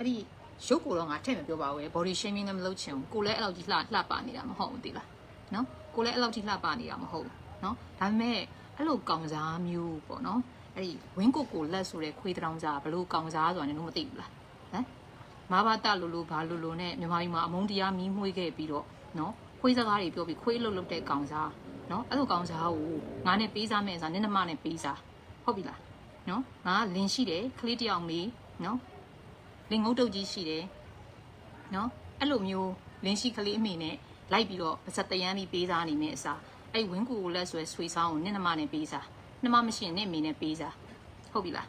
အဲ့ဒီရုပ်ကိုတော့ငါထည့်မပြောပါဘူး body shaming လည်းမလုပ်ချင်ဘူးကိုလည်းအဲ့လောက်ကြီးလှလှပနေတာမဟုတ်ဘူးတိလားနော်ကိုလည်းအဲ့လောက်ကြီးလှပနေတာမဟုတ်ဘူးနော်ဒါပေမဲ့အဲ့လိုကောင်စားမျိုးပေါ့နော်အဲ့ဒီဝင်းကိုကိုလက်ဆိုတဲ့ခွေးတောင်စားဘလို့ကောင်စားဆိုတာလည်းမသိဘူးလားဟမ်မဘာတလူလူဘာလူလူနဲ့မြန်မာပြည်မှာအမုန်းတရားမီးမွှေးခဲ့ပြီးတော့နော်ခွေးစကားတွေပြောပြီးခွေးလှုပ်လှုပ်တဲ့ကောင်စားနော်အဲ့လိုကောင်စားကိုငါနဲ့ပေးစားမယ်ဆိုတာနင်းနမနဲ့ပေးစားဟုတ်ပြီလားနော်ငါကလင်ရှိတယ်ကလေးတစ်ယောက်မေးနော် လင်ငုတ်တုတ်ကြီးရှိတယ်နော်အဲ့လိုမျိုးလင်ရှိကလေးအမေနဲ့လိုက်ပြီးတော့ပါစက်တရမ်းပြီးပေးစားနေမယ့်အစားအဲ့ဝင်းကူကိုလက်ဆွဲဆွေဆောင်ကိုနင်းနမနဲ့ပေးစားနှမမရှိရင်နင့်အမေနဲ့ပေးစားဟုတ်ပြီလား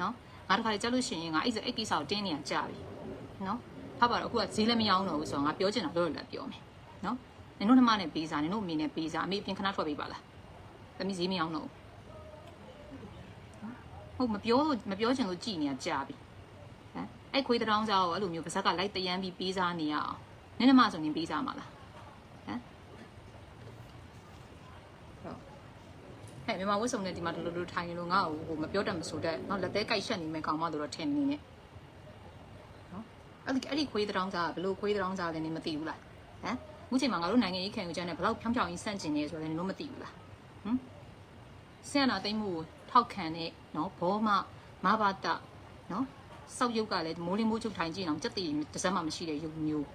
နော်ငါတခါလေကြားလို့ရှိရင်ငါအဲ့စအဲ့ကိစ္စကိုတင်းနေရကြပြီနော်ထားပါတော့အခုကဈေးလည်းမရောင်းတော့ဘူးဆိုတော့ငါပြောချင်တာလို့လည်းပြောမယ်နော်နင်တို့နှမနဲ့ပေးစားနင်တို့အမေနဲ့ပေးစားအမေပြင်ခဏထွက်ပေးပါလားသမီးဈေးမရောင်းတော့ဘူးဟုတ်မပြောလို့မပြောချင်လို့ကြည်နေရကြပြီဟမ် အဲ့ခွေးတောင်စားကိုအဲ့လိုမျိုးပါဇက်ကလိုက်တရမ်းပြီးပေးစားနေရအောင်နင်နှမဆိုရင်ပေးစားမှာလားဟမ်ဟဲ့မြန်မာဝတ်စုံနဲ့ဒီမှာဒလိုဒလိုထိုင်နေလို့ငါ့ကိုဟိုမပြောတတ်မဆိုတတ်နော်လက်သေးကြိုက်ရှက်နေမယ်ကောင်မတို့တော့ထင်နေနဲ့နော်အဲ့ဒီအဲ့ဒီခွေးတောင်စားကဘလို့ခွေးတောင်စားလဲနေမသိဘူးလားဟမ်အခုချိန်မှာငါတို့နိုင်ငံရေးခံယူချက်နဲ့ဘလောက်ဖြောင်းဖြောင်းကြီးစန့်ကျင်နေဆိုတော့လည်းတို့မသိဘူးလားဟမ်ဆင်နာသိမ့်မှုကိုထောက်ခံတဲ့နော်ဘောမမဘာတနော် စောက်ရုပ်ကလည်းမိုးလင်းမိုးချုပ်ထိုင်ကြည့်အောင်စက်တည်တစ်စက်မှမရှိတဲ့ရုပ်မျိုး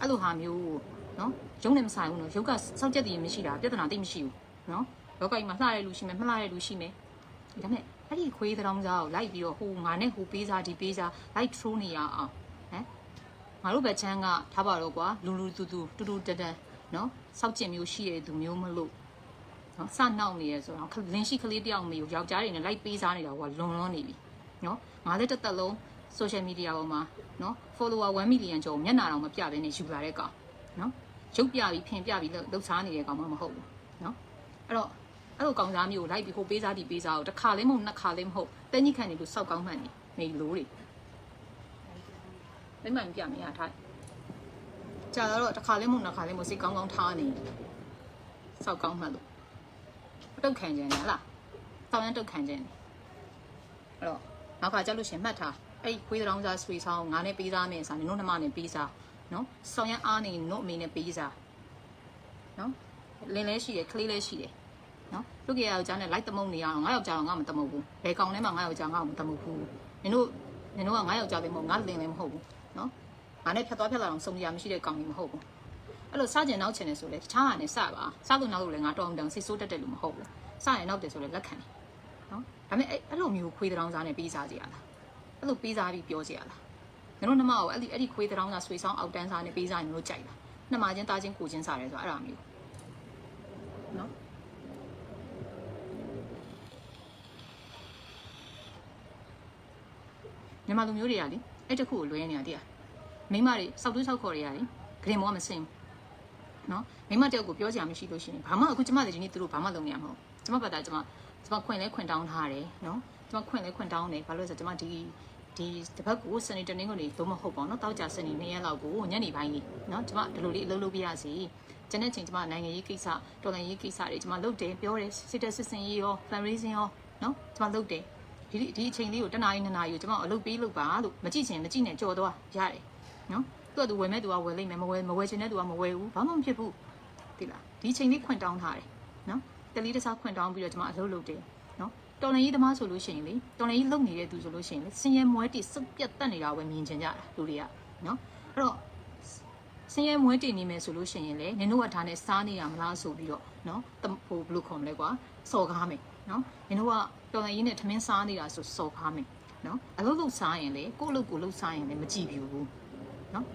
အဲ့လိုဟာမျိုးကိုနော်ရုံနဲ့မဆိုင်ဘူးနော်ရုပ်ကစောက်ချက်တည်မရှိတာပြဿနာတိတ်မရှိဘူးနော်လောကကြီးမှာလှတဲ့လူရှိမယ်မလှတဲ့လူရှိမယ်ဒါနဲ့အဲ့ဒီခွေးတောင်စားကိုလိုက်ပြီးတော့ဟိုငါနဲ့ဟိုပေးစားဒီပေးစားလိုက်ထရိုးနေရအောင်ဟမ်ငါတို့ဘက်ချမ်းကထားပါတော့ကွာလူလူတူတူတူတူတတန်နော်စောက်ကျင်မျိုးရှိတဲ့သူမျိုးမလို့နော်စနောက်နေရဆိုတော့လင်းရှိကလေးတယောက်မျိုးယောက်ျားတွေနဲ့လိုက်ပေးစားနေတာကွာလွန်လွန်နေပြီ နော်ငါလည်းတစ်သက်လုံး social media ပေါ်မှာနော် follower 1 million ကျော်မျက်နှာတော့မပြဘဲနဲ့ယူလာတဲ့ကောင်နော်ရုပ်ပြပြီးဖင်ပြပြီးလှုပ်ရှားနေတဲ့ကောင်မှမဟုတ်ဘူးနော်အဲ့တော့အဲ့လိုကောင်စားမျိုးကိုလိုက်ပြီးဟိုပေးစားဒီပေးစားကိုတစ်ခါလေးမဟုတ်နှစ်ခါလေးမဟုတ်တန်းကြီးခံနေလို့စောက်ကောင်းမှန်နေနေလို့တွေမိမ့်မိုင်ပြမရထားကြာတော့တစ်ခါလေးမို့နှစ်ခါလေးမို့စိတ်ကောင်းကောင်းထားနေစောက်ကောင်းမှလို့တုတ်ခံခြင်းလားလားတောင်းရန်တုတ်ခံခြင်းအဲ့တော့ နောက်ကကြောက်လို့ရှင်မှတ်ထားအဲ့ခွေးတောင်စားဆွေဆောင်ငါနဲ့ပေးစားမယ်ဆိုရင်တို့နှမနဲ့ပေးစားနော်ဆောင်ရန်အားနေတို့အမေနဲ့ပေးစားနော်လင်းလဲရှိတယ်ကလေးလဲရှိတယ်နော်လူကြီးယောက်ျားနဲ့လိုက်တမုံနေရအောင်ငါယောက်ျားကငါမတမုံဘူးဘယ်ကောင်ထဲမှာငါယောက်ျားငါ့ကိုမတမုံဘူးနင်တို့နင်တို့ကငါယောက်ျားလေးမဟုတ်ငါလင်းလည်းမဟုတ်ဘူးနော်ငါနဲ့ဖြတ်သွားဖြတ်လာအောင်စုံစရာမရှိတဲ့ကောင်ကြီးမဟုတ်ဘူးအဲ့လိုစကြင်နောက်ချင်တယ်ဆိုလေတခြားဟာနဲ့စပါစလို့နောက်လို့လည်းငါတောင်းတောင်းစိတ်ဆိုးတက်တယ်လို့မဟုတ်ဘူးစရင်နောက်တယ်ဆိုလေလက်ခံတယ်နော် ဒါပေမဲ့အဲ့အဲ့လိုမျိုးခွေးတောင်စားနဲ့ပေးစားကြရလားအဲ့လိုပေးစားပြီးပြောကြရလားငါတို့နှမကိုအဲ့ဒီအဲ့ဒီခွေးတောင်စားဆွေဆောင်အောက်တန်းစားနဲ့ပေးစားရင်တို့ကြိုက်လားနှမချင်းတာချင်းကိုချင်းစားတယ်ဆိုတော့အဲ့ဒါမျိုးနော်မြန်မာလူမျိုးတွေကလေအဲ့တခုကိုလွဲနေတာတည်းမိမတွေစောက်တွေးစောက်ခေါ်တွေရတယ်ဂရင်မောမစင်ဘူးနော်မိမတယောက်ကိုပြောကြရမရှိလို့ရှိရင်ဘာမှအခုကျမ哋ဒီနေ့သူတို့ဘာမှလုပ်နေရမှာမဟုတ်ကျမပတ်တာကျမ ကျွန်မခွင့်လဲခွင့်တောင်းထားတယ်နော်ကျွန်မခွင့်လဲခွင့်တောင်းတယ်ဘာလို့လဲဆိုတော့ကျွန်မဒီဒီတပတ်ကိုစနေတနင်္ဂနွေသို့မဟုတ်ပေါ့နော်တောက်ကြစနေနေ့ရက်လောက်ကိုညနေပိုင်းလေးနော်ကျွန်မဒီလိုလေးအလုပ်လုပ်ပြရစီကျန်တဲ့ချိန်ကျွန်မနိုင်ငံရေးကိစ္စတော်လှန်ရေးကိစ္စတွေကျွန်မလုပ်တယ်ပြောတယ်စစ်တပ်စစ်စင်ရေးရော fundraising ရောနော်ကျွန်မလုပ်တယ်ဒီဒီအချိန်လေးကိုတနားရီနှစ်နာရီကိုကျွန်မအလုပ်ပေးလုပ်ပါလို့မကြည့်ချင်မကြည့်နဲ့ကြော်သွားရတယ်နော်သူကသူဝယ်မဲ့သူကဝယ်လိမ့်မယ်မဝယ်မဝယ်ချင်တဲ့သူကမဝယ်ဘူးဘာမှမဖြစ်ဘူးဒီလားဒီအချိန်လေးခွင့်တောင်းထားတယ်နော် တလီတစားခွင့်တောင်းပြီးတော့ကျွန်မအလုပ်လုပ်တယ်နော်တော်လန်ရေးသမားဆိုလို့ရှိရင်လေတော်လန်ရေးလုပ်နေတဲ့သူဆိုလို့ရှိရင်လေစင်ရဲမွဲတိစုပ်ပြတ်တက်နေတာပဲမြင်ချင်ကြတာလူတွေကနော်အဲ့တော့စင်ရဲမွဲတိနေမယ်ဆိုလို့ရှိရင်လေနင်တို့ကဒါနဲ့စားနေရမလားဆိုပြီးတော့နော်ဟိုဘယ်လိုခေါ်မလဲကွာစော်ကားမယ်နော်နင်တို့ကတော်လန်ရေးနဲ့ထမင်းစားနေတာဆိုစော်ကားမယ်နော်အလုပ်လုပ်စားရင်လေကိုယ့်အလုပ်ကိုလုပ်စားရင်လေမကြည့်ဘူးနော်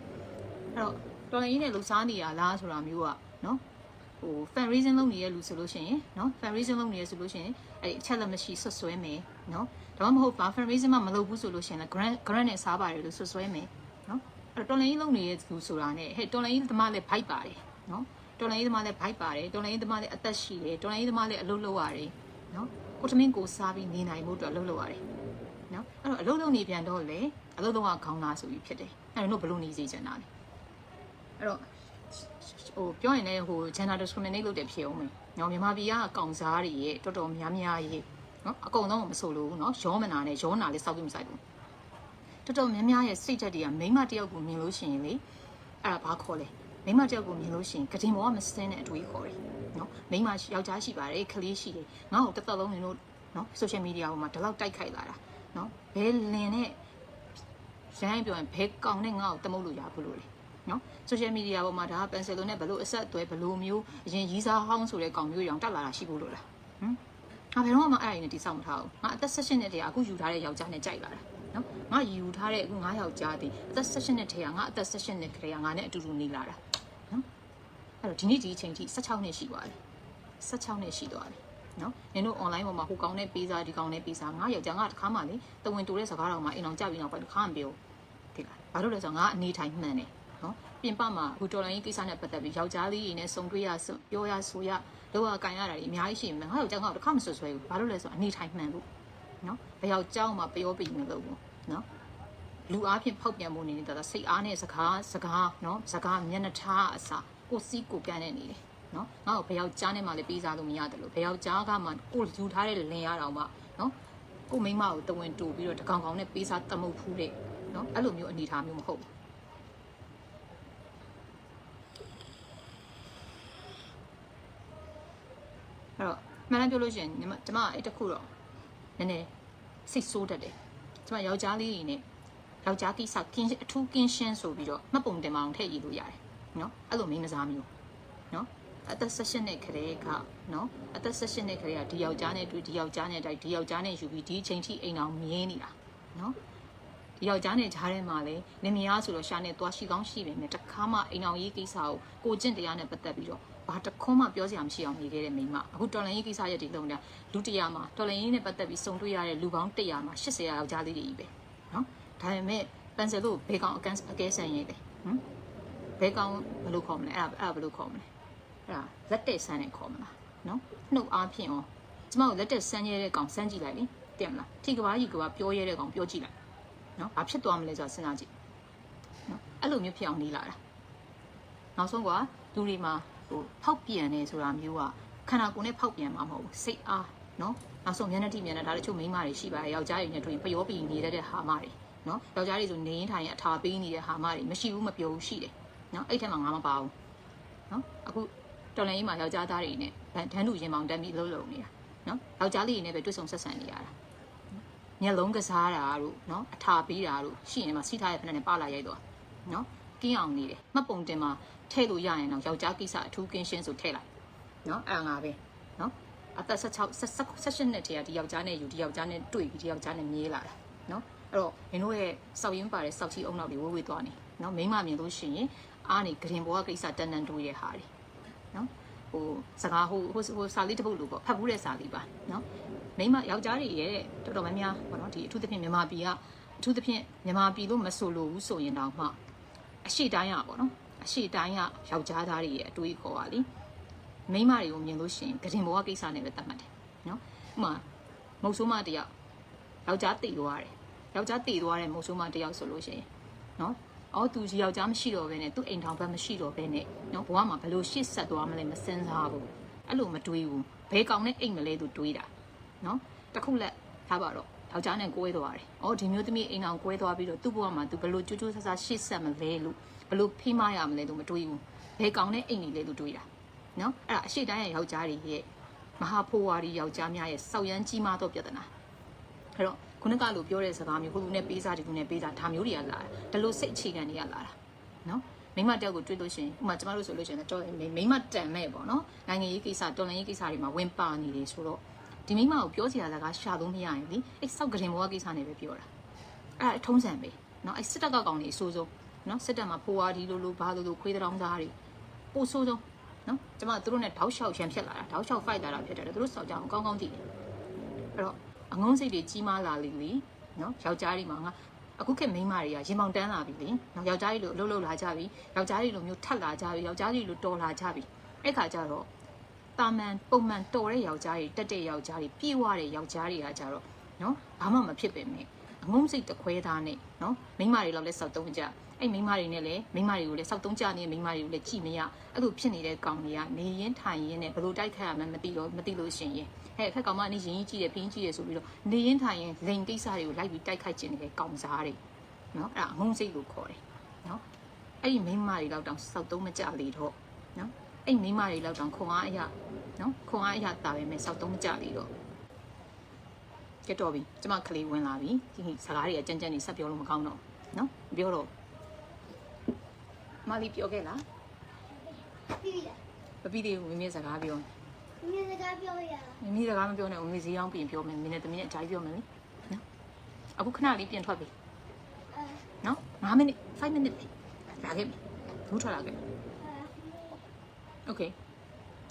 အဲ့တော့တော်လိုင်းနဲ့လှူစားနေရလားဆိုတာမျိုးကနော် ဟို fan reason လုပ်နေတဲ့လူဆိုလို့ရှိရင်နော် fan reason လုပ်နေရဆိုလို့ရှိရင်အဲ့ဒီအချက်လက်မရှိဆွတ်ဆွဲမယ်နော်ဒါမှမဟုတ်ဘာ fan reason မှမလုပ်ဘူးဆိုလို့ရှိရင်လည်း grant grant နဲ့စားပါတယ်လို့ဆွတ်ဆွဲမယ်နော်အဲ့တော့တော်လိုင်းလုပ်နေတဲ့လူဆိုတာနဲ့ဟဲ့တော်လိုင်းသမားလည်း bite ပါတယ်နော်တော်လိုင်းသမားလည်း bite ပါတယ်တော်လိုင်းသမားလည်းအသက်ရှိတယ်တော်လိုင်းသမားလည်းအလုပ်လုပ်ရတယ်နော်ကိုတမင်းကိုစားပြီးနေနိုင်မှုအတွက်အလုပ်လုပ်ရတယ်နော်အဲ့တော့အလုပ်လုပ်နေပြန်တော့လေအလုပ်လုပ်ကခေါင်းသားဆိုပြီးဖြစ်တယ်အဲ့တော့ဘလို့နေစေချင်တာလဲအဲ့တော့ ဟိုပြောရင်လည်းဟို gender discriminate လုပ်တယ်ဖြစ်အောင်မယ်နော်မြန်မာပြည်ကကောင်စားတွေရဲ့တော်တော်များများရဲ့နော်အကုန်လုံးမဆိုလို့နော်ရောမနာနဲ့ရောနာလေးစောက်ပြီးမဆိုင်ဘူးတတော်တော်များများရဲ့စိတ်ဓာတ်တွေကမိန်းမတစ်ယောက်ကိုမြင်လို့ရှိရင်လေအဲ့ဒါဘာခေါ်လဲမိန်းမတစ်ယောက်ကိုမြင်လို့ရှိရင်ကတိမောကမစင်းတဲ့အတွေးခေါ်တယ်နော်မိန်းမယောက်ျားရှိပါတယ်ကလေးရှိတယ်ငါ့ကိုတစ်သက်လုံးနေလို့နော် social media ပေါ်မှာဒီလောက်တိုက်ခိုက်လာတာနော်ဘယ်လင်နဲ့ရိုင်းပြောရင်ဘယ်ကောင်နဲ့ငါ့ကိုတမုတ်လို့ရဘူးလို့လေ နော် social media ပေါ်မှာဒါက pencil နဲ့ဘလို့အဆက်အသွဲဘလို့မျိုးအရင်ရီးစားဟောင်းဆိုတဲ့ကောင်မျိုးရောင်တက်လာတာရှိဖို့လို့လားဟမ်ငါဘယ်တော့မှအဲ့အရင်နဲ့တိစောက်မထားဘူးငါအသက်16နှစ်တည်းကအခုယူထားတဲ့ယောက်ျားနဲ့ကြိုက်လာတာနော်ငါယူထားတဲ့အခု9ယောက်ျားတည်းအသက်16နှစ်တည်းကငါအသက်16နှစ်ကလေးကငါနဲ့အတူတူနေလာတာနော်အဲ့တော့ဒီနေ့ဒီအချိန်ထိ16နှစ်ရှိသွားပြီ16နှစ်ရှိသွားပြီနော်နင်တို့ online ပေါ်မှာဟိုကောင်းတဲ့ပေးစာဒီကောင်းတဲ့ပေးစာငါယောက်ျားငါတစ်ခါမှလေတဝင်တူတဲ့စကားတော်မှာအိမ်အောင်ကြပြီးတော့ဘာတစ်ခါမှပြောဒီလားဘာလို့လဲဆိုတော့ငါအနေထိုင်မှန်တယ် နော်ပြင်ပမှာဟိုတော်လိုင်းကိစ္စနဲ့ပတ်သက်ပြီးယောက်ျားလေးတွေနဲ့စုံတွေ့ရပြောရဆိုရလောကကန်ရတာတွေအများကြီးရှိမှငါယောက်ျားငါတစ်ခါမှဆွဆွဲဘူးဘာလို့လဲဆိုတော့အနေထိုင်မှန်လို့နော်ဘယ်ယောက်ျားမှပြောပြီးမလို့ဘူးနော်လူအားဖြင့်ဖောက်ပြန်မှုနေနေတာစိတ်အားနဲ့စကားစကားနော်စကားမျက်နှာထားအစားကိုစီးကိုကန်နေနေတယ်နော်ငါ့ကိုဘယ်ယောက်ကြားနဲ့မှလည်းပေးစားလို့မရတယ်လို့ဘယ်ယောက်ကြားကမှကိုယူထားတဲ့လင်ရတော့မှနော်ကိုမိမကိုတဝင်တူပြီးတော့တကောင်ကောင်နဲ့ပေးစားတမုတ်ဖူးတဲ့နော်အဲ့လိုမျိုးအနေထားမျိုးမဟုတ်ဘူးအဲ့ တော့မှန်တယ်ပြောလို့ရှိရင်ညီမကျမအဲ့တခုတော့နည်းနည်းစိတ်ဆိုးတတ်တယ်ကျမယောက်ျားလေးတွေနဲ့ယောက်ျားကိစ္စကင်းအထူးကင်းရှင်းဆိုပြီးတော့မှတ်ပုံတင်မအောင်ထည့်ရည်လို့ရတယ်နော်အဲ့လိုမိန်းမစားမျိုးနော်အသက်16နှစ်ခရေကနော်အသက်16နှစ်ခရေကဒီယောက်ျားနဲ့တွေ့ဒီယောက်ျားနဲ့တိုက်ဒီယောက်ျားနဲ့ယူပြီးဒီအချိန်ထိအိမ်အောင်မြင်းနေတာနော်ဒီယောက်ျားနဲ့ဂျားထဲမှာလေနေမယားဆိုတော့ရှာနေသွားရှိကောင်းရှိပေမဲ့တခါမှအိမ်အောင်ရေးကိစ္စကိုကိုကျင့်တရားနဲ့ပတ်သက်ပြီးတော့ ဘာတခွန်းမှပြောစရာမရှိအောင်နေခဲ့တဲ့မိန်းမအခုတော်လန်ရေးကိစ္စရဲ့ဒီလုံးတာလူတရာမှာတော်လန်ရေးနဲ့ပတ်သက်ပြီးစုံတွေ့ရတဲ့လူပေါင်း100မှာ80ယောက်ျားလေးတွေကြီးပဲနော်ဒါပေမဲ့ပန်ဆယ်လို့ဘေကောင်အကန်အကဲဆန်ရေးတယ်ဟမ်ဘဲကောင်ဘယ်လိုခေါ်မလဲအဲ့ဒါအဲ့ဒါဘယ်လိုခေါ်မလဲအဲ့ဒါလက်တက်ဆန်းနဲ့ခေါ်မလားနော်နှုတ်အားဖြင့်ရောကျမတို့လက်တက်ဆန်းရဲတဲ့ကောင်စမ်းကြည့်လိုက်လေတင်မလားထိကဘာကြီးကဘာပြောရဲတဲ့ကောင်ပြောကြည့်လိုက်နော်ဘာဖြစ်သွားမလဲဆိုတာစဉ်းစားကြည့်နော်အဲ့လိုမျိုးဖြစ်အောင်နေလာတာနောက်ဆုံးကလူတွေမှာ ဟိုဖောက်ပြန်နေဆိုတာမျိုးကခန္ဓာကိုယ်နဲ့ဖောက်ပြန်မှာမဟုတ်ဘူးစိတ်အားနော်နောက်ဆုံးမျက်နှာတိမျက်နှာဒါတချို့မိန်းမတွေရှိပါတယ်ယောက်ျားတွေနဲ့တွေ့ရင်ပျော်ပြီးနေတဲ့တဲ့ဟာမတွေနော်ယောက်ျားတွေဆိုနေရင်ထိုင်ရင်အထာပေးနေတဲ့ဟာမတွေမရှိဘူးမပြောဘူးရှိတယ်နော်အဲ့ထက်မှငါမပါဘူးနော်အခုတော်လိုင်းကြီးမှာယောက်ျားသားတွေနဲ့ဒန်းလူရင်ပေါင်တက်ပြီးလှုပ်လှုပ်နေတာနော်ယောက်ျားလေးတွေနဲ့ပဲတွေ့ဆုံဆက်ဆံနေရတာမျက်လုံးကစားတာတို့နော်အထာပေးတာတို့ရှိရင်မှစီးထားရဲ့ဖက်နဲ့ပါလာရိုက်တော့နော် ကင်းအောင်နေတယ်မှတ်ပုံတင်မှာထည့်လို့ရရင်တော့ယောက်ျားကိစ္စအထူးကင်းရှင်းဆိုထည့်လိုက်နော်အဲ့ဒါငါပဲနော်အသက်16 16နှစ်တည်းကဒီယောက်ျားနဲ့ယူဒီယောက်ျားနဲ့တွေ့ပြီးဒီယောက်ျားနဲ့မြေးလာတာနော်အဲ့တော့မင်းတို့ရဲ့စောက်ရင်းပါတဲ့စောက်ချီအုံနောက်တွေဝေးဝေးသွားနေနော်မိမမြင်လို့ရှိရင်အားနေဂရင်ဘောကကိစ္စတန်တန်တွေးတဲ့ဟာတွေနော်ဟိုစကားဟိုဟိုဟိုစာလေးတစ်ပုဒ်လို့ပေါ့ဖတ်ဘူးတဲ့စာလေးပါနော်မိမယောက်ျားတွေရဲ့တော်တော်များများပေါ့နော်ဒီအထူးသဖြင့်မြန်မာပြည်ကအထူးသဖြင့်မြန်မာပြည်လို့မဆိုလို့ဘူးဆိုရင်တော့မှ အရှိတိုင်းရပေါ့နော်အရှိတိုင်းရယောက်ျားသားတွေရဲ့အတွေးခေါ်ပါလိမိမတွေကိုမြင်လို့ရှိရင်ဂရင်ဘောကကိစ္စနဲ့ပဲတတ်မှတ်တယ်နော်ဥမာမုတ်ဆိုးမတယောက်ယောက်ျားတည်သွားတယ်ယောက်ျားတည်သွားတဲ့မုတ်ဆိုးမတယောက်ဆိုလို့ရှိရင်နော်အော်သူကြီးယောက်ျားမရှိတော့ဘဲနဲ့သူ့အိမ်ထောင်ဘက်မရှိတော့ဘဲနဲ့နော်ဘဝမှာဘယ်လိုရှေ့ဆက်သွားမလဲမစင်စားဘူးအဲ့လိုမတွေးဘူးဘဲကောင်နဲ့အိမ်မလဲသူတွေးတာနော်တခုလက်ထားပါတော့ ယောက်ျားနဲ့ကိုဲသွားတယ်။အော်ဒီမျိုးသမီးအိမ်အောင်ကိုဲသွားပြီးတော့သူ့ဘဝမှာသူဘယ်လိုကြိုးကြိုးဆဆရှေ့ဆက်မလဲလို့ဘယ်လိုဖိမရမလဲလို့မတွေးဘူး။ဘယ်ကောင်နဲ့အိမ်နေလဲလို့တွေးတာ။နော်အဲ့ဒါအရှိတိုင်းရဲ့ယောက်ျားတွေရဲ့မဟာဖိုးဝါဒီယောက်ျားများရဲ့စောက်ရမ်းကြီးမားသောပြဿနာ။အဲ့တော့ခုနကလိုပြောတဲ့စကားမျိုးဟိုလူနဲ့ပေးစားဒီလူနဲ့ပေးစားဒါမျိုးတွေကလာတယ်။ဒါလို့စိတ်အခြေခံတွေကလာတာ။နော်မိမတယောက်ကိုတွေ့လို့ရှိရင်ဥမာကျမတို့ဆိုလို့ရှိရင်တော့မိမတန်မဲ့ပေါ့နော်နိုင်ငံရေးကိစ္စတော်လှန်ရေးကိစ္စတွေမှာဝင်ပါနေတယ်ဆိုတော့ ဒီမိမကိုပြောစရာစကားရှာလို့မရရင်လေအဲ့စောက်ကရင်ဘောကိစ္စနဲ့ပဲပြောတာအဲ့ဒါထုံးစံပဲเนาะအဲ့စစ်တပ်ကကောင်နေအဆိုးဆုံးเนาะစစ်တပ်မှာဖိုးဝါဒီလိုလိုဘာလိုလိုခွေးတောင်သားတွေပိုဆိုးဆုံးเนาะကျမတို့နဲ့တောက်လျှောက်ရန်ဖြစ်လာတာတောက်လျှောက် fight လာတာဖြစ်တယ်သူတို့စောက်ကြအောင်ကောင်းကောင်းသိတယ်အဲ့တော့အငုံးစိတ်တွေကြီးမားလာလိမ့်လေเนาะယောက်ျားတွေမှာငါအခုခေတ်မိန်းမတွေကရင်မောင်တန်းလာပြီလေနော်ယောက်ျားတွေလိုအလုပ်လုပ်လာကြပြီယောက်ျားတွေလိုမျိုးထပ်လာကြပြီယောက်ျားတွေလိုတော်လာကြပြီအဲ့ခါကျတော့ တာမန်ပုံမှန်တော်တဲ့ယောက်ျားတွေတက်တဲ့ယောက်ျားတွေပြေးဝတဲ့ယောက်ျားတွေကကြတော့နော်ဘာမှမဖြစ်ပေမဲ့အငုံစိတ်တခွဲသားနဲ့နော်မိန်းမတွေလောက်လဲစောက်တုံးကြအဲ့မိန်းမတွေနဲ့လည်းမိန်းမတွေကိုလည်းစောက်တုံးကြနေတဲ့မိန်းမတွေကိုလည်းကြည်မရအဲ့လိုဖြစ်နေတဲ့ကောင်တွေကနေရင်ထိုင်ရင်နဲ့ဘယ်လိုတိုက်ခတ်ရမှန်းမသိတော့မသိလို့ရှင်ရင်ဟဲ့အခက်ကောင်မအနေရင်ကြီးကြည့်တယ်ဖင်းကြီးတယ်ဆိုပြီးတော့နေရင်ထိုင်ရင်လိန်ကိစ္စတွေကိုလိုက်ပြီးတိုက်ခိုက်ခြင်းနေတဲ့ကောင်စားတွေနော်အဲ့ဒါအငုံစိတ်လို့ခေါ်တယ်နော်အဲ့ဒီမိန်းမတွေလောက်တောင်စောက်သုံးမကြလေတော့နော် အဲ့မိန်းမတွေလောက်တောင်ခွန်အားအရာနော်ခွန်အားအရာတာပဲမဲ့စောက်သုံးမကြလေတော့ကဲတော့ပြီကျမကလေးဝင်လာပြီဒီစကားတွေကကြမ်းကြမ်းနေဆက်ပြောလို့မကောင်းတော့နော်မပြောတော့မလီပြောခဲ့လားပြီးလားပပီလေးဝင်းမြစကားပြောမင်းစကားပြောရလားမမီစကားမပြောနဲ့ဝင်းမြဈေးအောင်ပြင်ပြောမယ်မင်းနဲ့တမီးနဲ့အကြိုက်ပြောမယ်လေနော်အခုခဏလေးပြင်ထွက်ပြီအဲနော်9မိနစ်5မိနစ်ပဲလာခဲ့ပြီဘူးထွက်လာခဲ့ Okay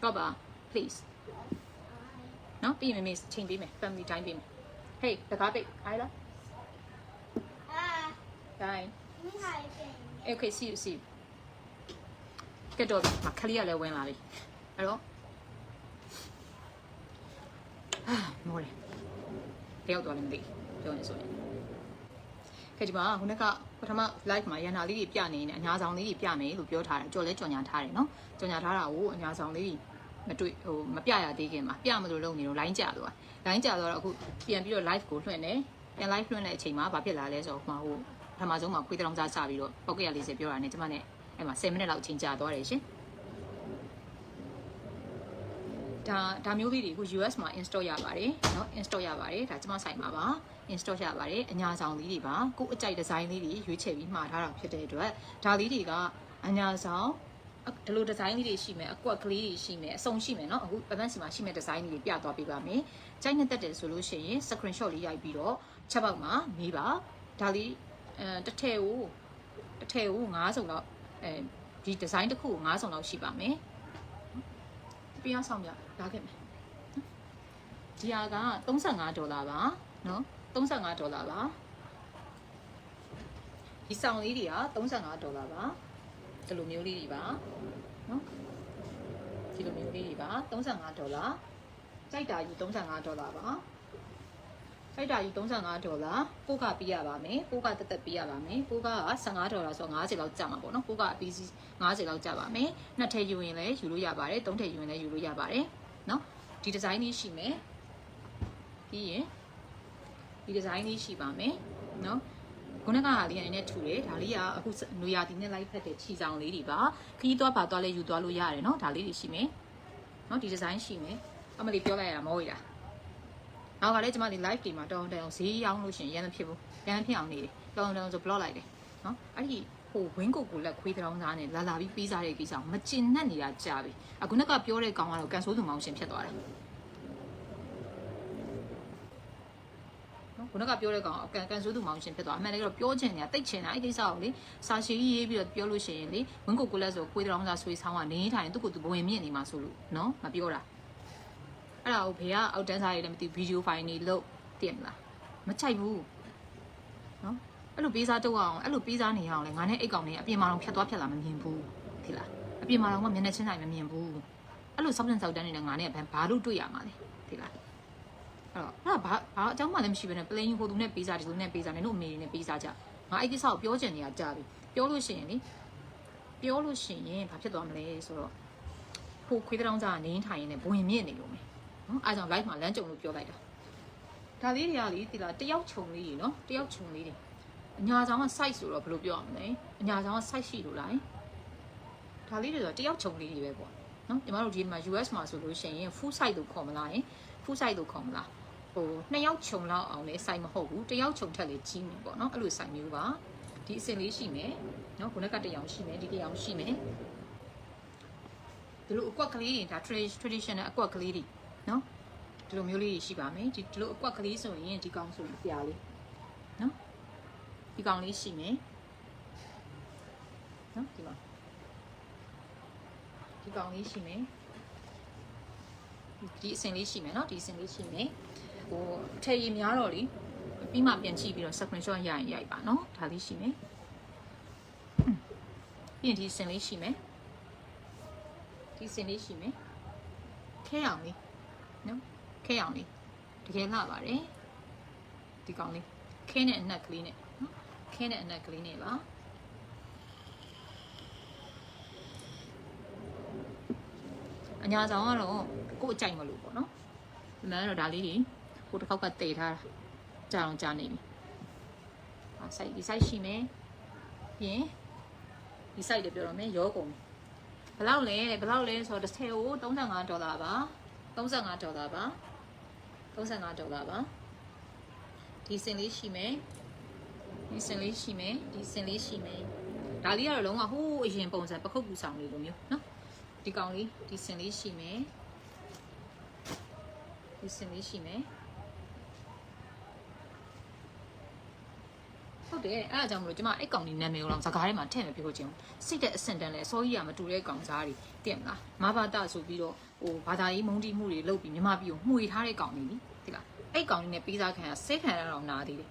တော့ပါ please နော်ပြီးရင်မမေချိန်ပေးမယ် family time ပေးမယ် Hey တကားပိတ်အားလားအာ Bye မင်းဟာရဲ့ Okay see you see you ကဲတော့ပြီမခလေးကလည်းဝင်လာပြီအဲ့တော့အာမော်လေတယောက်တော့လည်းမသိပြောနေဆိုရင်ကဲဒီမှာခုနက ပထမ live မှာရန်နာလေးတွေပြနေနေအညာဆောင်လေးတွေပြမယ်လို့ပြောထားတယ်ကြော်လဲကြော်ညာထားတယ်နော်ကြော်ညာထားတာကိုအညာဆောင်လေးတွေမတွေ့ဟိုမပြရသေးခင်မှာပြမလို့လုပ်နေတော့ line ကျသွား line ကျသွားတော့အခုပြန်ပြီးတော့ live ကိုလွှင့်တယ်ပြန် live လွှင့်တဲ့အချိန်မှာဘာဖြစ်လာလဲဆိုတော့ဟိုမှာဟိုပထမဆုံးမှာခွေးတောင်စားစပြီးတော့ပောက်ကရ40ပြောတာနဲ့ကျမနဲ့အဲ့မှာ10မိနစ်လောက်အချိန်ကြာသွားတယ်ရှင် ဒါဒါမျိုးလေးတွေအခု US မှာ install ရပါတယ်เนาะ install ရပါတယ်ဒါကျမဆိုင်မှာပါ install ရပါတယ်အညာဆောင်လေးတွေပါကိုယ်အကြိုက်ဒီဇိုင်းလေးတွေရွေးချယ်ပြီးမှာထားတာဖြစ်တဲ့အတွက်ဒါလေးတွေကအညာဆောင်ဒီလိုဒီဇိုင်းလေးတွေရှိမယ်အကွက်ကလေးတွေရှိမယ်အစုံရှိမယ်เนาะအခုပပန်းစီမှာရှိမယ်ဒီဇိုင်းလေးတွေပြသွားပေးပါမယ်ကြိုက်နဲ့တက်တယ်ဆိုလို့ရှိရင် screenshot လေးရိုက်ပြီးတော့ချက်ပေါက်မှာမေးပါဒါလေးအဲတစ်ထည့်ကိုတစ်ထည့်ကို9စုံလောက်အဲဒီဒီဇိုင်းတစ်ခုကို9စုံလောက်ရှိပါမယ် ပြရဆောင်ပြလာခဲ့မယ်ဒီဟာက35ဒေါ်လာပါနော်35ဒေါ်လာပါဒီဆောင်လေးတွေက35ဒေါ်လာပါဒီလိုမျိုးလေးတွေပါနော်ဒီလိုမျိုးလေးတွေပါ35ဒေါ်လာစိုက်တာယူ35ဒေါ်လာပါ ဖိုက်တာကြီး35ဒေါ်လာပို့ကပေးရပါမယ်ပို့ကတက်တက်ပေးရပါမယ်ပို့က15ဒေါ်လာဆိုတော့90လောက်ကျမှာပေါ့နော်ပို့ကအပီးစီ90လောက်ကျပါမယ်နှစ်ထည်ယူရင်လည်းယူလို့ရပါတယ်သုံးထည်ယူရင်လည်းယူလို့ရပါတယ်နော်ဒီဒီဇိုင်းလေးရှိမယ်ပြီးရင်ဒီဒီဇိုင်းလေးရှိပါမယ်နော်ခုနကဟာလေးကနည်းနည်းထူတယ်ဒါလေးကအခုနွေရာသီနဲ့လိုက်ဖက်တဲ့ခြေဆောင်လေးတွေပါခီးသွားပါသွားလဲယူသွားလို့ရတယ်နော်ဒါလေးတွေရှိမယ်နော်ဒီဒီဇိုင်းရှိမယ်အမလီပြောလိုက်ရတာမဟုတ်ရတာ နောက်ကလည်းကျမဒီ live တွေမှာတောင်းတအောင်ဈေးရောက်လို့ရှင်ရန်မဖြစ်ဘူးရန်ဖြစ်အောင်နေတယ်တောင်းတောင်းဆို block လိုက်တယ်နော်အဲ့ဒီဟိုဝင်းကိုကိုလက်ခွေးတောင်းစားနဲ့လာလာပြီးပေးစားတဲ့ကိစ္စမကျင်နဲ့နေတာကြာပြီအခုနကပြောတဲ့ကောင်ကတော့ကန်ဆိုးသူမောင်ရှင်ဖြစ်သွားတယ်ခုနကပြောတဲ့ကောင်အကန်ကန်ဆိုးသူမောင်ရှင်ဖြစ်သွားအမှန်တကယ်တော့ပြောချင်နေတာတိတ်ချင်တာအဲ့ဒီကိစ္စကိုလေစာရှည်ကြီးရေးပြီးတော့ပြောလို့ရှိရင်လေဝင်းကိုကိုလက်ဆိုခွေးတောင်းစားဆွေးဆောင်ကနေထိုင်သူ့ကိုသူဘဝင်မြင့်နေမှာဆိုလို့နော်မပြောတာ အဲ့ဒါကိုဖေကအောက်တန်းစားရည်လည်းမသိဗီဒီယိုဖိုင်တွေလို့တည်မလားမချိုက်ဘူးနော်အဲ့လိုပေးစားတော့အောင်အဲ့လိုပေးစားနေရအောင်လေငါနဲ့အိတ်ကောင်တွေအပြင်မှာတော့ဖြတ်သွားဖြတ်လာမမြင်ဘူးဒီလားအပြင်မှာတော့မျက်နှာချင်းဆိုင်မမြင်ဘူးအဲ့လိုစောက်တန်စောက်တန်းနေတဲ့ငါနဲ့ဘာလို့တွေ့ရမှာလဲဒီလားအဲ့တော့အဲ့ဒါဘာဘာအကြောင်းမှလည်းမရှိဘဲနဲ့ plain ဟိုသူနဲ့ပေးစားဒီလိုနဲ့ပေးစားနေတို့အမေတွေနဲ့ပေးစားကြငါအဲ့ကိစ္စကိုပြောချင်နေတာကြာပြီပြောလို့ရှိရင်လေပြောလို့ရှိရင်ဘာဖြစ်သွားမလဲဆိုတော့ဟိုခွေးတောင်စားကနေထိုင်ရင်းနဲ့ဘဝင်မြင့်နေလို့မယ် နော်အားကြောင့် live မှာလမ်းကြုံလို့ပြောလိုက်တာဒါလေးတွေကလေဒီလားတယောက်ခြုံလေးတွေနော်တယောက်ခြုံလေးတွေအညာဆောင်က size ဆိုတော့ဘယ်လိုပြောရမလဲအညာဆောင်က size ရှိလို့လားဒါလေးတွေဆိုတယောက်ခြုံလေးတွေပဲပေါ့နော်ညီမတို့ဒီမှာ US မှာဆိုလို့ရှိရင် full size လို့ခေါ်မလားယင် full size လို့ခေါ်မလားဟိုနှစ်ယောက်ခြုံလောက်အောင်လဲစိုက်မဟုတ်ဘူးတစ်ယောက်ခြုံထက်လေးကြီးမယ်ပေါ့နော်အဲ့လိုစိုက်မျိုးပါဒီအစင်လေးရှိမယ်နော်ခုနကတစ်ယောက်ရှိမယ်ဒီတစ်ယောက်ရှိမယ်ဒီလိုအကွက်ကလေးတွေဒါ traditional အကွက်ကလေးတွေ နော်ဒီလိုမျိုးလေးရှိပါမယ်ဒီဒီလိုအကွက်ကလေးဆိုရင်ဒီကောင်ဆိုရင်ဆရာလေးနော်ဒီကောင်လေးရှိမယ်နော်ဒီမှာဒီကောင်လေးရှိမယ်ဒီအစင်လေးရှိမယ်နော်ဒီအစင်လေးရှိမယ်ဟိုထည့်ရည်များတော့လीပြီးမှပြန်ချိပြီးတော့ screenshot ရရင်ရိုက်ပါနော်ဒါလေးရှိမယ်ပြင်ဒီအစင်လေးရှိမယ်ဒီအစင်လေးရှိမယ်ခဲအောင်လေး နော်ခဲအောင်လေးတကယ်လှပါတယ်ဒီကောင်လေးခဲနဲ့အနက်ကလေးနဲ့နော်ခဲနဲ့အနက်ကလေးနဲ့ပါအညာဆောင်ကတော့ကို့အကြိုက်မလို့ပေါ့နော်ဒီမှာကတော့ဒါလေးကြီးကိုတစ်ခေါက်ကတည်ထားတာကြာအောင်ကြာနေပြီ။အဆိုင်ဒီဆိုင်ရှိမယ်။ပြင်ဒီဆိုင်လည်းပြောတော့မယ်ရောကုန်ဘလောက်လဲဘလောက်လဲဆိုတော့တစ်ထည်ကို35ဒေါ်လာပါ။ 35ဒေါ်လာပါ35ဒေါ်လာပါဒီစင်လေးရှိမယ်ဒီစင်လေးရှိမယ်ဒီစင်လေးရှိမယ်ဒါလေးကတော့လုံးဝဟိုးအရင်ပုံစံပခုတ်ကူဆောင်လေးလိုမျိုးနော်ဒီကောင်လေးဒီစင်လေးရှိမယ်ဒီစင်လေးရှိမယ်ဟုတ်တယ်အဲ့ဒါကြောင့်မလို့ကျမအဲ့ကောင်ဒီနာမည်ကိုတော့စကားထဲမှာထည့်မပြောချင်ဘူးစိတ်တဲ့အဆင့်တန်းလဲအစိုးရကမတူတဲ့ကောင်စားတွေတင့်မလားမဘာတာဆိုပြီးတော့ ဟိုဘာသာရေးမုန်းတီးမှုတွေလုပ်ပြီးမြမပြီးကိုမှွေထားတဲ့ကောင်လေးနိဒီလားအဲ့ကောင်လေးနဲ့ပေးစားခံရဆဲခံရတော့နာသေးတယ်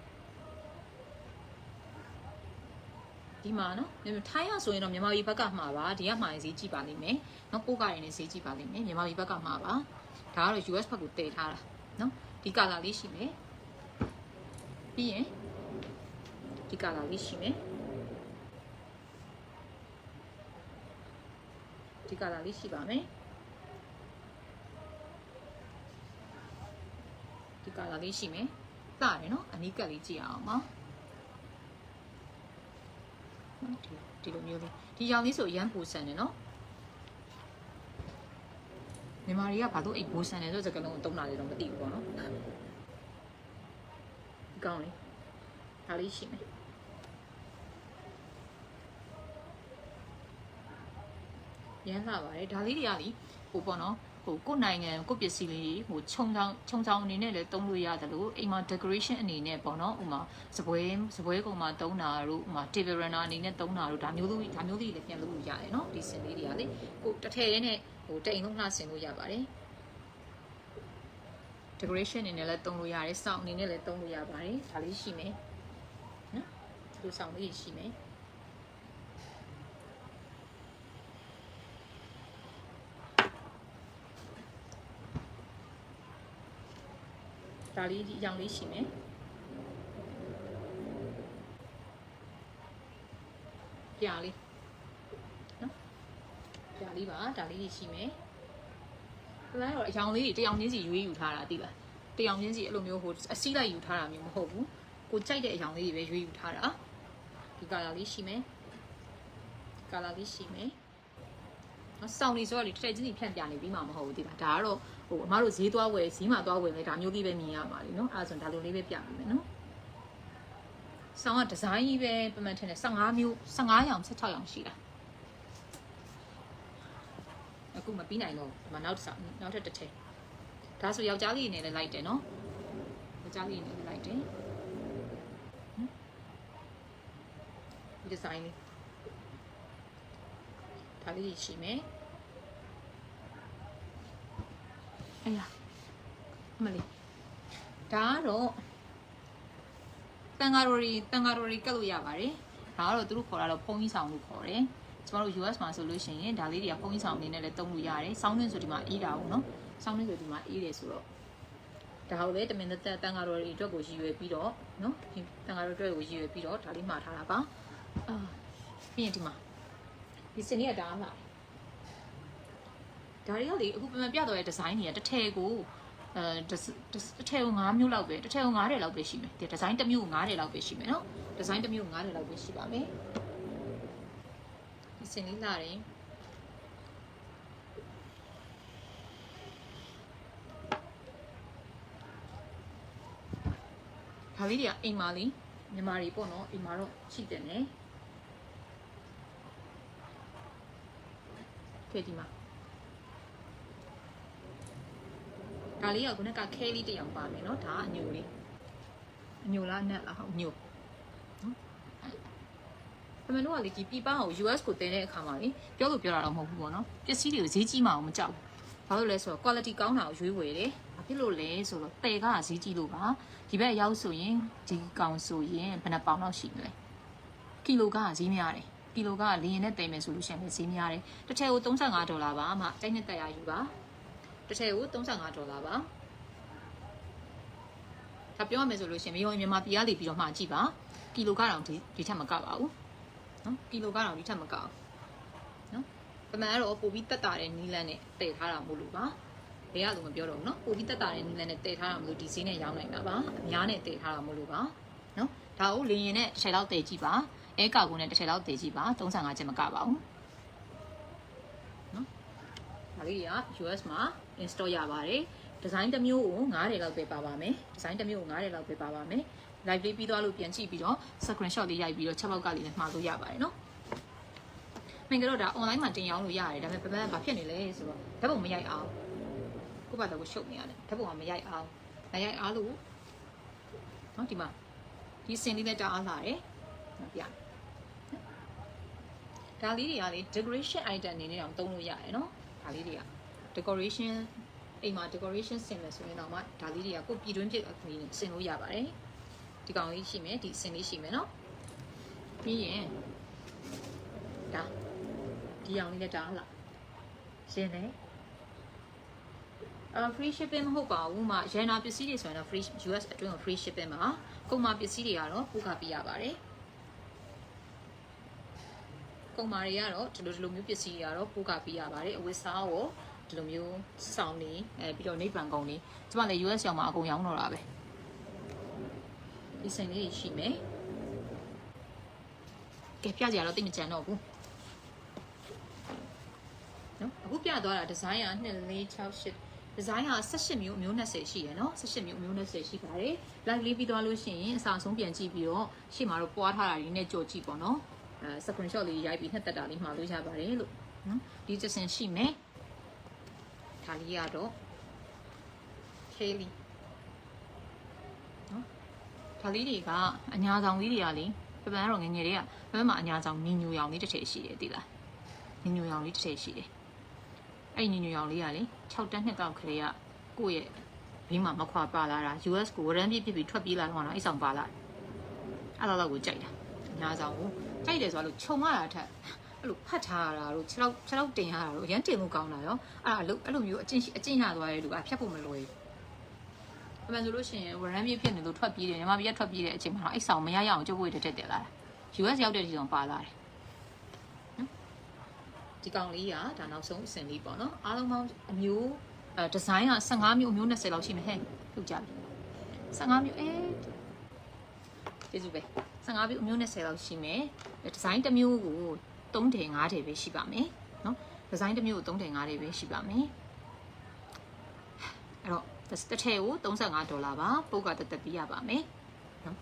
ဒီမှာနော်မြန်မာထိုင်းရဆိုရင်တော့မြန်မာပြည်ဘက်ကမှာပါဒီကမှာဈေးကြည့်ပါလိမ့်မယ်နော်ပို့ကရည်နဲ့ဈေးကြည့်ပါလိမ့်မယ်မြန်မာပြည်ဘက်ကမှာပါဒါကတော့ US ဘက်ကိုတည်ထားတာနော်ဒီကာလာလေးရှိမယ်ပြီးရင်ဒီကာလာလေးရှိမယ်ဒီကာလာလေးရှိပါမယ် ကာလာလေးရှိမယ်စတယ်နော်အနီးကပ်လေးကြည့်အောင်ပါနော်ဒီဒီလိုမျိုးလေးဒီရောင်လေးဆိုအရန်ပူဆန်တယ်နော်မြန်မာတွေကဘာလို့အိတ်ဘိုးဆန်တယ်ဆိုစကားလုံးကိုတုံးတာလေတော့မသိဘူးပေါ့နော်ဒီကောင်းလေးဒါလေးရှိမယ်ရမ်းလာပါတယ်ဒါလေးတွေကလေဟိုပေါ့နော် ဟိုကိုယ့်နိုင်ငံကိုယ့်ပစ္စည်းလေးဟိုခြုံချောင်းခြုံချောင်းအနေနဲ့လည်းတုံးလို့ရတယ်လို့အိမ်မှာ decoration အနေနဲ့ပေါ့နော်ဥမာစပွဲစပွဲကုံမှာတုံးတာတို့ဥမာ table runner အနေနဲ့တုံးတာတို့ဒါမျိုးလိုဒါမျိုးလေးလည်းပြန်လုပ်လို့ရတယ်နော်ဒီစင်လေးတွေကလေကိုတစ်ထည်လေးနဲ့ဟိုတိမ်လုံးလှဆင်လို့ရပါတယ် decoration အနေနဲ့လည်းတုံးလို့ရတယ်စောင့်အနေနဲ့လည်းတုံးလို့ရပါတယ်ဒါလေးရှိမယ်နော်ဒီလိုစောင့်လေးရှိမယ် ဒါလေးဒီအရောင်လေးရှိမယ်ပြာလေးနော်ပြာလေးပါဒါလေးကြီးရှိမယ်ပလန်တော့အယောင်လေးတွေတယောင်ချင်းစီရွေးယူထားတာသိလားတယောင်ချင်းစီအဲ့လိုမျိုးဟိုအစီးလိုက်ယူထားတာမျိုးမဟုတ်ဘူးကိုကြိုက်တဲ့အယောင်လေးတွေပဲရွေးယူထားတာဒီကာလာလေးရှိမယ်ကာလာလေးရှိမယ်အဆောင်နေဆိုတော့လေတစ်ထည့်ချင်းစီဖြန့်ပြနေပြီးမှမဟုတ်ဘူးသိလားဒါကတော့ ဟိုအမတို့ဈေးသွားဝယ်ဈေးမှာသွားဝယ်လဲဒါမျိုးလေးပဲမြင်ရပါလိမ့်နော်အဲ့ဒါဆိုရင်ဒါလိုလေးပဲပြပေးမယ်နော်ဆောင်းကဒီဇိုင်းကြီးပဲပမှန်ထင်တယ်15မျိုး15ရောင်16ရောင်ရှိတာအခုမပြီးနိုင်တော့ဒီမှာနောက်တစ်ဆောင်နောက်ထပ်တစ်ထည့်ဒါဆိုယောက်ျားလေးနေလည်းလိုက်တယ်နော်ယောက်ျားလေးနေလည်းလိုက်တယ်ဟမ်ဒီဒီဇိုင်းလေးဒါလေးရှိမယ် အေးရအမလေးဒါကတော့တန်ဃာတော်ရီတန်ဃာတော်ရီကတ်လို့ရပါတယ်ဒါကတော့သူတို့ခေါ်တာတော့ဖုန်းကြီးဆောင်လို့ခေါ်တယ်ကျမတို့ US မှာဆိုလို့ရှိရင်ဒါလေးတွေကဖုန်းကြီးဆောင်အနေနဲ့လည်းတုံးလို့ရတယ်။ဆောင်းတွင်းဆိုဒီမှာအေးတာဟုတ်နော်။ဆောင်းတွင်းဆိုဒီမှာအေးတယ်ဆိုတော့ဒါကိုလည်းတမင်သက်သက်တန်ဃာတော်တွေအတွက်ကိုရည်ရွယ်ပြီးတော့နော်ဒီတန်ဃာတော်အတွက်ကိုရည်ရွယ်ပြီးတော့ဒါလေးမှာထားတာပါ။အာပြီးရင်ဒီမှာဒီစင်လေးကဒါလာ ဒါတွေကလေအခုပြန်ပြန်ပြတော့တဲ့ဒီဇိုင်းတွေကတစ်ထည်ကိုအဲတစ်တစ်ထည်ကို9မျိုးလောက်ပဲတစ်ထည်ကို9တယ်လောက်ပဲရှိမယ်ဒီဒီဇိုင်းတစ်မျိုးကို9တယ်လောက်ပဲရှိမယ်နော်ဒီဇိုင်းတစ်မျိုးကို9တယ်လောက်ပဲရှိပါမယ်ဒီစင်လေးလာတယ်ဒါလေးတွေကအိမ်မာလေးညီမတွေပေါ့နော်အိမ်မာတော့ရှိတယ်ねဖေဒီမှာ ဒါလေးကခုနကခဲလေးတစ်ယောက်ပါမယ်နော်ဒါကအညိုလေးအညိုလားနက်လားဟုတ်ညိုနော်အမေတို့ကလေဒီပြပန်းကို US ကိုတင်တဲ့အခါမှာလေပြောလို့ပြောတာတော့မဟုတ်ဘူးပေါ့နော်ပစ္စည်းတွေကိုဈေးကြီးမှအောင်မကြောက်ဘူးဘာလို့လဲဆိုတော့ quality ကောင်းတာကိုရွေးဝယ်တယ်ဘာဖြစ်လို့လဲဆိုတော့တယ်ကဈေးကြီးလို့ပါဒီဘက်ရောက်ဆိုရင်ဒီကောင်ဆိုရင်ဘယ်နှပေါင်လောက်ရှိမလဲကီလိုကဈေးများတယ်ကီလိုကလေရင်နဲ့တည်မယ်ဆိုလို့ရှိရင်လည်းဈေးများတယ်တစ်ထည်ကို35ဒေါ်လာပါအမတိုက်နှစ်တက်ရယူပါ တစ်ထည့်ကို35ဒေါ်လာပါဒါပြောရမယ်ဆိုလို့ရှင်မရောမြန်မာပြည်ကနေပြီးတော့မှကြည့်ပါကီလိုကတော့ဒီဒီထက်မကပါဘူးနော်ကီလိုကတော့ဒီထက်မကဘူးနော်ပမာဏတော့ပိုပြီးတက်တာတဲ့နီလန်းနဲ့တည်ထားတာမို့လို့ပါဘယ်ရလို့မပြောတော့ဘူးနော်ပိုပြီးတက်တာတဲ့နီလန်းနဲ့တည်ထားတာမို့လို့ဒီဈေးနဲ့ရောင်းနိုင်တာပါအများနဲ့တည်ထားတာမို့လို့ပါနော်ဒါကိုလင်းရင်နဲ့တစ်ချိန်လောက်တည်ကြည့်ပါအဲကာကိုနဲ့တစ်ချိန်လောက်တည်ကြည့်ပါ35ချက်မကပါဘူးနော်ဒါလေးက US မှာ install ရပါတယ်ဒီဇိုင်းတစ်မျိုးကို9တယ်လောက်ပဲပါပါမယ်ဒီဇိုင်းတစ်မျိုးကို9တယ်လောက်ပဲပါပါမယ် live လေးပြီးသွားလို့ပြန်ကြည့်ပြီးတော့ screenshot လေးရိုက်ပြီးတော့ချက်ပေါက်ကလေးနဲ့မှာလို့ရပါတယ်နော်မင်္ဂတော့ဒါ online မှာတင်ရောင်းလို့ရတယ်ဒါပေမဲ့ပပန်းဘာဖြစ်နေလဲဆိုတော့ဓာတ်ပုံမရိုက်အောင်ကိုယ့်ဘာသာကိုရှုပ်နေရတယ်ဓာတ်ပုံကမရိုက်အောင်မရိုက်အားလို့နော်ဒီမှာဒီစင်လေးနဲ့တအားလာတယ်နော်ပြဒါလေးတွေကလေ decoration item အနေနဲ့တောင်သုံးလို့ရတယ်နော်ဒါလေးတွေက decoration အိမ်မှာ decoration ဆင်မယ်ဆိုရင်တော့မှဒါလေးတွေကကိုယ်ပြည်တွင်းဖြစ်အနေနဲ့ဆင်လို့ရပါတယ်ဒီကောင်လေးရှိမယ်ဒီစင်လေးရှိမယ်နော်ပြီးရင်ဒါဒီအောင်လေးနဲ့တားလာရှင်းတယ်အာ free shipping မဟုတ်ပါဘူးမရန်နာပစ္စည်းတွေဆိုရင်တော့ free US အတွင်းကို free shipping ပါကုန်မာပစ္စည်းတွေကတော့ပို့ခပေးရပါတယ်ကုန်မာတွေကတော့ဒီလိုဒီလိုမျိုးပစ္စည်းတွေကတော့ပို့ခပေးရပါတယ်အဝတ်စားကို ဒီလိုမျိုးစောင်းနေအဲပြီးတော့နေဗန်ကုန်နေကျမလည်း US ရောက်မှာအကုန်ရောင်းတော့တာပဲဒီစိန်လေးရှိမယ်ကဲပြကြရတော့တိတ်မကြံတော့ဘူးနော်အခုပြသွားတာဒီဇိုင်းက2 4 6 8ဒီဇိုင်းက18မျိုးအမျိုး20ရှိရယ်နော်18မျိုးအမျိုး20ရှိပါတယ် live လေးပြီးသွားလို့ရှိရင်အစာဆုံးပြန်ကြည့်ပြီးတော့ရှေ့မှာတော့ပွားထားတာတွေနဲ့ကြော်ကြည့်ပေါ့နော်အဲ screenshot လေးရိုက်ပြီးနှစ်သက်တာလေးမှာလို့ရပါတယ်လို့နော်ဒီတစ်စင်ရှိမယ် ဒါလေးကတော့ Kelly နော်ဒါလေးတွေကအညာဆောင်လေးတွေကလေပပန်းတော့ငယ်ငယ်တွေကပပန်းမှာအညာဆောင်ညီညူရောင်လေးတစ်ထည်ရှိတယ်သိလားညီညူရောင်လေးတစ်ထည်ရှိတယ်အဲ့ညီညူရောင်လေးကလေ6တန်းနှစ်ကောက်ကလေးကကိုယ့်ရဲ့ဘေးမှာမခွာပါလာတာ US ကိုဝရမ်းပြစ်ပြစ်ပြီးထွက်ပြေးလာတော့အဲ့ဆောင်ပါလာအဲ့လိုလောက်ကိုကြိုက်တာအညာဆောင်ကိုကြိုက်တယ်ဆိုတော့ခြုံရတာထက် အဲ့လိုဖတ်ထားရတာတို့6လောက်6လောက်တင်ရတာတို့အရင်တင်မှုကောင်းတာရောအဲ့ဒါအဲ့လိုမျိုးအကျင့်အကျင့်ရသွားတဲ့လူကဖြတ်ဖို့မလွယ်ဘူးအမှန်ဆိုလို့ရှိရင်ဝရမ်းပြစ်ဖြစ်နေလို့ထွက်ပြေးတယ်ညီမပြက်ထွက်ပြေးတဲ့အချိန်မှာတော့အဲ့ဆောင်မရရအောင်ကြုတ်ဝေးတက်တက်တက်လာတာ US ရောက်တဲ့ဒီဆောင်ပါလာတယ်ဒီကောင်လေးကဒါနောက်ဆုံးအစင်လေးပေါ့နော်အားလုံးပေါင်းအမျိုးအဲဒီဇိုင်းက15မျိုးအမျိုး20လောက်ရှိမယ်ဟဲ့ထုတ်ကြပြီ15မျိုးအဲကျေးဇူးပဲ15မျိုးအမျိုး20လောက်ရှိမယ်ဒီဇိုင်းတစ်မျိုးကို 3ထည်5ထည်ပဲရှိပါမယ်နော်ဒီဇိုင်းတစ်မျိုးကို3ထည်5ထည်ပဲရှိပါမယ်အဲ့တော့တစ်ထည်ကို35ဒေါ်လာပါပို့ကတက်တက်ပေးရပါမယ်နော်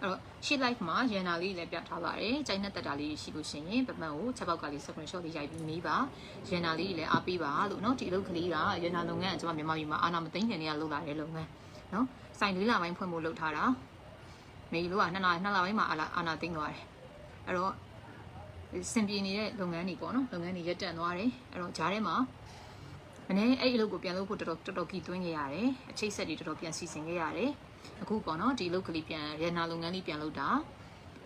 အဲ့တော့ sheet life မှာရန်နာလေးလည်းပြထားပါတယ်။ကြိုင်နဲ့တက်တာလေးရှိလို့ရှိရင်ပမတ်ကိုချက်ပေါက်ကလေး screenshot လေးရိုက်ပြီးမေးပါ။ရန်နာလေးလည်းအားပေးပါလို့နော်ဒီအလုပ်ကလေးကရန်နာလုပ်ငန်းကကျွန်မမြန်မာပြည်မှာအာနာမသိမ့်ခင်တည်းကလုပ်လာတဲ့လုပ်ငန်းနော်။စိုင်လေးလာပိုင်းဖွင့်ဖို့လုပ်ထားတာ။မေလို့ကနှစ်လနှစ်လပိုင်းမှာအာနာသိမ့်သွားတယ်။အဲ့တော့ စင်ပြေနေတဲ့လုပ်ငန်းတွေပေါ့နော်လုပ်ငန်းတွေရပ်တန့်သွားတယ်။အဲ့တော့ဂျားထဲမှာမနေ့အဲ့အလုပ်ကိုပြန်လုပ်ဖို့တော်တော်တော်တော်ကြီးသွင်းခဲ့ရတယ်။အချိတ်ဆက်တွေတော်တော်ပြန်စီစဉ်ခဲ့ရတယ်။အခုပေါ့နော်ဒီလုပ်ကလေးပြန်ရန်နာလုပ်ငန်းလေးပြန်လုပ်တာ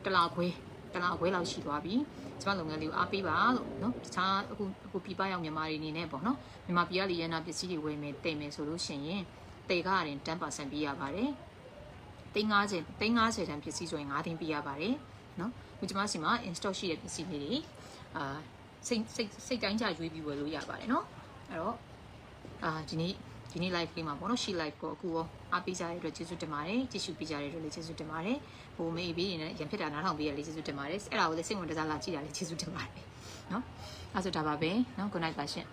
တလားခွဲတလားခွဲလောက်ရှိသွားပြီကျမလုပ်ငန်းလေးကိုအားပေးပါလို့နော်တခြားအခုအခုပြပရောက်မြန်မာတွေအနေနဲ့ပေါ့နော်မြန်မာပြည်ကလေရန်နာပစ္စည်းတွေဝယ်မယ်တင်မယ်ဆိုလို့ရှိရင်တေကရင်10%ပေးရပါတယ်သိန်း50သိန်း50တန်ပစ္စည်းဆိုရင်9သိန်းပေးရပါတယ်နော် ဒီကျမစီမှာ in stock ရှိတဲ့ပစ္စည်းလေးတွေအာစိတ်စိတ်စိတ်တိုင်းကြရွေးပြီးဝယ်လို့ရပါတယ်နော်အဲ့တော့အာဒီနေ့ဒီနေ့ live လေးမှာပေါ့နော်ရှီ live ကိုအခုရောအားပေးကြတဲ့အတွက်ကျေးဇူးတင်ပါတယ်ကြည့်ရှုပေးကြတဲ့အတွက်လည်းကျေးဇူးတင်ပါတယ်ဟိုမေးပြီးရင်လည်းရံဖြစ်တာနားထောင်ပေးရလည်းကျေးဇူးတင်ပါတယ်အဲ့ဒါကိုလည်းစိတ်ဝင်တစားလာကြည့်တာလည်းကျေးဇူးတင်ပါတယ်နော်အဲ့ဆိုဒါပါပဲနော် good night ပါရှင်